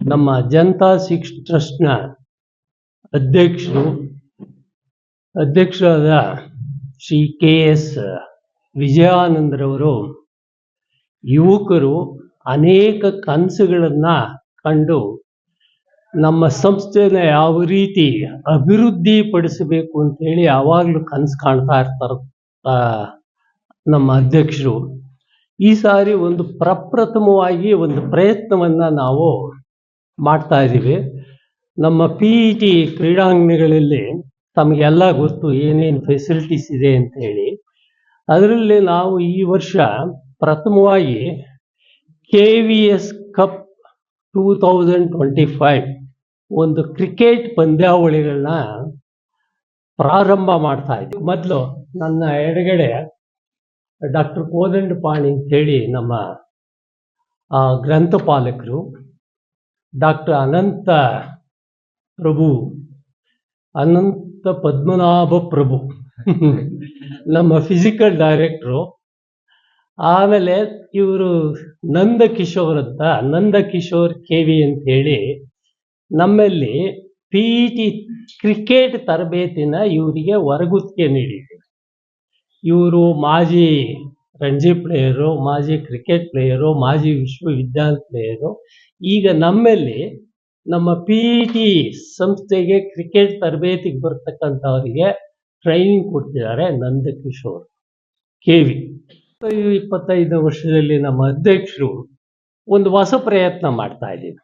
ನಮ್ಮ ಜನತಾ ಸಿಕ್ಸ್ ಟ್ರಸ್ಟ್ನ ಅಧ್ಯಕ್ಷರು, ಅಧ್ಯಕ್ಷರಾದ ಶ್ರೀ ಕೆ ಎಸ್ ವಿಜಯಾನಂದರವರು, ಯುವಕರು ಅನೇಕ ಕನಸುಗಳನ್ನ ಕಂಡು ನಮ್ಮ ಸಂಸ್ಥೆನ ಯಾವ ರೀತಿ ಅಭಿವೃದ್ಧಿ ಪಡಿಸಬೇಕು ಅಂತ ಹೇಳಿ ಯಾವಾಗಲೂ ಕನಸು ಕಾಣ್ತಾ ಇರ್ತಾರ ನಮ್ಮ ಅಧ್ಯಕ್ಷರು. ಈ ಸಾರಿ ಒಂದು ಪ್ರಪ್ರಥಮವಾಗಿ ಒಂದು ಪ್ರಯತ್ನವನ್ನ ನಾವು ಮಾಡ್ತಾ ಇದ್ದೀವಿ. ನಮ್ಮ ಪಿ ಇ ಟಿ ಕ್ರೀಡಾಂಗಣಗಳಲ್ಲಿ ತಮಗೆಲ್ಲ ಗೊತ್ತು ಏನೇನು ಫೆಸಿಲಿಟೀಸ್ ಇದೆ ಅಂತ ಹೇಳಿ. ಅದರಲ್ಲಿ ನಾವು ಈ ವರ್ಷ ಪ್ರಥಮವಾಗಿ K V S cup two thousand twenty five ಒಂದು ಕ್ರಿಕೆಟ್ ಪಂದ್ಯಾವಳಿಗಳನ್ನ ಪ್ರಾರಂಭ ಮಾಡ್ತಾ ಇದ್ವಿ ಮೊದಲು ನನ್ನ ಎಡಗಡೆ ಡಾಕ್ಟರ್ ಕೋದಂಡ ಪಾಣಿ ಅಂತೇಳಿ ನಮ್ಮ ಗ್ರಂಥಪಾಲಕರು ಡಾಕ್ಟರ್ ಅನಂತ ಪ್ರಭು, ಅನಂತ ಪದ್ಮನಾಭ ಪ್ರಭು. ನಮ್ಮ ಫಿಸಿಕಲ್ ಡೈರೆಕ್ಟ್ರು ಆಮೇಲೆ ಇವರು ನಂದ ಕಿಶೋರ್ ಅಂತ ನಂದ ಕಿಶೋರ್ ಕೆ ವಿ ಅಂತ ಹೇಳಿ ನಮ್ಮಲ್ಲಿ ಪಿ ಟಿ ಕ್ರಿಕೆಟ್ ತರಬೇತಿನ ಇವರಿಗೆ ಹೊರಗುತ್ತಿಗೆ ನೀಡಿದೆ ಇವರು ಮಾಜಿ ರಣಜಿ ಪ್ಲೇಯರು ಮಾಜಿ ಕ್ರಿಕೆಟ್ ಪ್ಲೇಯರು ಮಾಜಿ ವಿಶ್ವವಿದ್ಯಾಲಯ ಪ್ಲೇಯರು ಈಗ ನಮ್ಮಲ್ಲಿ ನಮ್ಮ ಪಿ ಟಿ ಸಂಸ್ಥೆಗೆ ಕ್ರಿಕೆಟ್ ತರಬೇತಿಗೆ ಬರ್ತಕ್ಕಂಥವರಿಗೆ ಟ್ರೈನಿಂಗ್ ಕೊಡ್ತಿದ್ದಾರೆ ನಂದಕಿಶೋರ್ ಕೆ ವಿ ಇಪ್ಪತ್ತೈದು ವರ್ಷದಲ್ಲಿ ನಮ್ಮ ಅಧ್ಯಕ್ಷರು ಒಂದು ಹೊಸ ಪ್ರಯತ್ನ ಮಾಡ್ತಾ ಇದ್ದೀವಿ.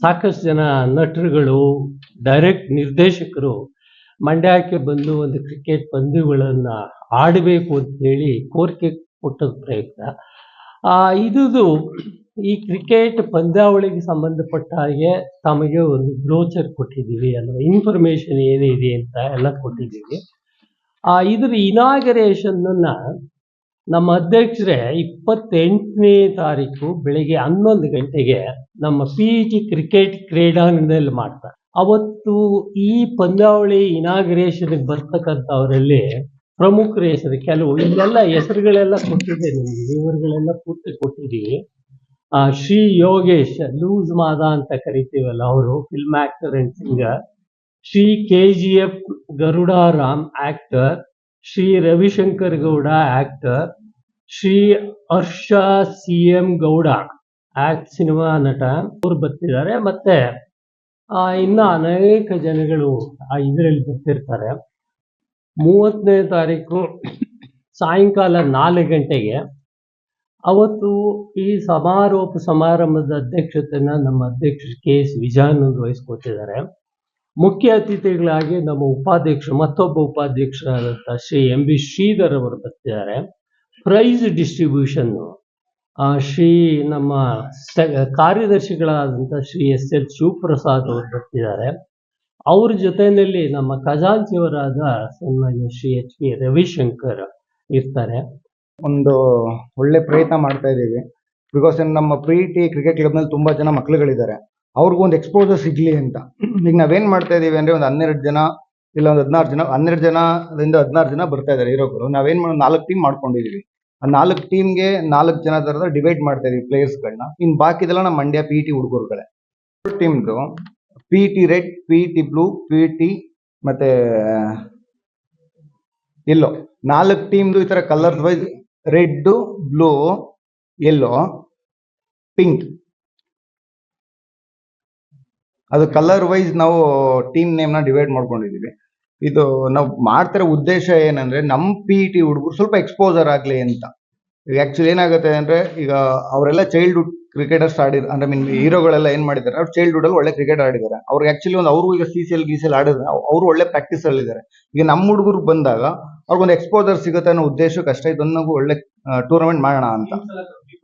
ಸಾಕಷ್ಟು ಜನ ನಟರುಗಳು ಡೈರೆಕ್ಟ್ ನಿರ್ದೇಶಕರು ಮಂಡ್ಯಕ್ಕೆ ಬಂದು ಒಂದು ಕ್ರಿಕೆಟ್ ಪಂದ್ಯಗಳನ್ನು ಆಡಬೇಕು ಅಂತ ಹೇಳಿ ಕೋರಿಕೆ ಕೊಟ್ಟ ಪ್ರಯತ್ನ ಆ, ಇದುದು ಈ ಕ್ರಿಕೆಟ್ ಪಂದ್ಯಾವಳಿಗೆ ಸಂಬಂಧಪಟ್ಟ ಹಾಗೆ ತಮಗೆ ಒಂದು ಬ್ರೋಚರ್ ಕೊಟ್ಟಿದ್ದೀವಿ ಅಲ್ವಾ ಇನ್ಫಾರ್ಮೇಶನ್ ಏನಿದೆ ಅಂತ ಎಲ್ಲ ಕೊಟ್ಟಿದ್ದೀವಿ. ಆ ಇದ್ರ ಇನಾಗರೇಷನ್ನ ನಮ್ಮ ಅಧ್ಯಕ್ಷರೇ ಇಪ್ಪತ್ತೆಂಟನೇ ತಾರೀಕು ಬೆಳಿಗ್ಗೆ ಹನ್ನೊಂದು ಗಂಟೆಗೆ ನಮ್ಮ ಪಿ ಜಿ ಕ್ರಿಕೆಟ್ ಕ್ರೀಡಾಂಗಣದಲ್ಲಿ ಮಾಡ್ತಾರೆ. ಅವತ್ತು ಈ ಪಂದ್ಯಾವಳಿ ಇನಾಗರೇಷನ್ ಬರ್ತಕ್ಕಂಥವರಲ್ಲಿ ಪ್ರಮುಖರ ಹೆಸರು ಕೆಲವು ಇಲ್ಲೆಲ್ಲ ಹೆಸರುಗಳೆಲ್ಲ ಕೊಟ್ಟಿದೆ ನಿಮಗೆ. ದೇವರುಗಳೆಲ್ಲ ಪೂರ್ತಿ ಕೊಟ್ಟಿದ್ದೀವಿ ಆ, ಶ್ರೀ ಯೋಗೇಶ್ ಲೂಸ್ ಮಾದ ಅಂತ ಕರಿತೀವಲ್ಲ ಅವರು film actor and singer Shri K G F Garudaram actor Shri Ravishankar Gowda actor Shri Harsha C M Gowda act cinema ನಟ. ಅವ್ರು ಬರ್ತಿದ್ದಾರೆ. ಮತ್ತೆ ಇನ್ನ ಅನೇಕ ಜನಗಳು ಆ ಇದರಲ್ಲಿ ಬರ್ತಿರ್ತಾರೆ. ಮೂವತ್ತನೇ ತಾರೀಕು ಸಾಯಂಕಾಲ ನಾಲ್ಕು ಗಂಟೆಗೆ ಅವತ್ತು ಈ ಸಮಾರೋಪ ಸಮಾರಂಭದ ಅಧ್ಯಕ್ಷತೆನ ನಮ್ಮ ಅಧ್ಯಕ್ಷ ಕೆ ಎಸ್ ವಿಜಯಾನಂದ್ ವಹಿಸ್ಕೊತಿದ್ದಾರೆ ಮುಖ್ಯ ಅತಿಥಿಗಳಾಗಿ ನಮ್ಮ ಉಪಾಧ್ಯಕ್ಷ, ಮತ್ತೊಬ್ಬ ಉಪಾಧ್ಯಕ್ಷರಾದಂಥ ಶ್ರೀ ಎಂ ಬಿ ಶ್ರೀಧರ್ ಅವರು ಬರ್ತಿದ್ದಾರೆ. ಪ್ರೈಸ್ ಡಿಸ್ಟ್ರಿಬ್ಯೂಷನ್ ಶ್ರೀ ನಮ್ಮ ಕಾರ್ಯದರ್ಶಿಗಳಾದಂಥ ಶ್ರೀ ಎಸ್ ಎಲ್ ಶಿವಪ್ರಸಾದ್ ಅವರು ಬರ್ತಿದ್ದಾರೆ. ಅವ್ರ ಜೊತೆಯಲ್ಲಿ ನಮ್ಮ ಖಜಾಂಚಿಯವರಾದ ಸನ್ಮಾನ್ಯ ಶ್ರೀ ಎಚ್ ಪಿ ರವಿಶಂಕರ್ ಇರ್ತಾರೆ. ಒಂದು ಒಳ್ಳೆ ಪ್ರಯತ್ನ ಮಾಡ್ತಾ ಇದ್ದೀವಿ. ಬಿಕಾಸ್ ನಮ್ಮ ಪ್ರೀತಿ ಕ್ರಿಕೆಟ್ ಕ್ಲಬ್ನಲ್ಲಿ ತುಂಬಾ ಜನ ಮಕ್ಳುಗಳಿದ್ದಾರೆ. ಅವ್ರಿಗೂ ಒಂದು ಎಕ್ಸ್ಪೋಜರ್ ಸಿಗ್ಲಿ ಅಂತ. ಈಗ ನಾವೇನ್ ಮಾಡ್ತಾ ಇದೀವಿ ಅಂದ್ರೆ ಒಂದು ಹನ್ನೆರಡು ಜನ ಇಲ್ಲ ಒಂದು ಹದಿನಾರು ಜನ, ಹನ್ನೆರಡು ಜನದಿಂದ ಹದಿನಾರು ಜನ ಬರ್ತಾ ಇದ್ದಾರೆ ಇರೋಕರು ನಾವೇನು ಮಾಡೋ, ನಾಲ್ಕು ಟೀಮ್ ಮಾಡ್ಕೊಂಡಿದೀವಿ ಆ ನಾಲ್ಕು ಟೀಮ್ಗೆ ನಾಲ್ಕು ಜನ ಥರದ ಡಿವೈಡ್ ಮಾಡ್ತಾ ಇದೀವಿ ಪ್ಲೇಯರ್ಸ್ಗಳನ್ನ ಇನ್ ಬಾಕಿದೆಲ್ಲ ನಮ್ಮ ಮಂಡ್ಯ ಪಿ ಟಿ ಹುಡುಗರುಗಳೇ. ಟೀಮ್ದು P T red P T blue P T ಮತ್ತೆ ಎಲ್ಲೋ ನಾಲ್ಕು ಟೀಮ್ದು ಈ ತರ colour wise red blue yellow pink ಅದು ಕಲರ್ ವೈಸ್ ನಾವು ಟೀಮ್ ನೇಮ್ನ ಡಿವೈಡ್ ಮಾಡ್ಕೊಂಡಿದೀವಿ ಇದು ನಾವು ಮಾಡ್ತಿರೋ ಉದ್ದೇಶ ಏನಂದ್ರೆ ನಮ್ ಪಿ ಟಿ ಹುಡುಗರು ಸ್ವಲ್ಪ ಎಕ್ಸ್ಪೋಸರ್ ಆಗ್ಲಿ ಅಂತ. ಆಕ್ಚುಲಿ ಏನಾಗುತ್ತೆ ಅಂದ್ರೆ ಈಗ ಅವರೆಲ್ಲ ಚೈಲ್ಡ್ಹುಡ್ ಕ್ರಿಕೆಟರ್ಸ್ ಆಡಿದ್ರು ಅಂದ್ರೆ ಮೀನ್ ಹೀರೋಗಳೆಲ್ಲ ಏನ್ ಮಾಡಿದ್ದಾರೆ? ಅವ್ರು ಚೈಲ್ಡ್ಹುಡ್ ಅಲ್ಲಿ ಒಳ್ಳೆ ಕ್ರಿಕೆಟ್ ಆಡಿದ್ದಾರೆ. ಅವ್ರಿಗೆ ಆಕ್ಚುಲಿ ಒಂದು ಅವರು ಈಗ ಸಿ ಸಿ ಎಲ್ ಗಿ ಸಿ ಎಲ್ ಆಡಿದ್ರೆ ಅವರು ಒಳ್ಳೆ ಪ್ರಾಕ್ಟೀಸ್ ಅಲ್ಲಿ ಇದ್ದಾರೆ. ಈಗ ನಮ್ಮ ಹುಡುಗರು ಬಂದಾಗ ಅವ್ರಿಗೊಂದು ಎಕ್ಸ್ಪೋಜರ್ ಸಿಗುತ್ತೆ ಅನ್ನೋ ಉದ್ದೇಶಕ್ಕೆ ಅಷ್ಟೇ ಇದೊಂದು ಒಳ್ಳೆ ಟೂರ್ನಮೆಂಟ್ ಮಾಡೋಣ ಅಂತ.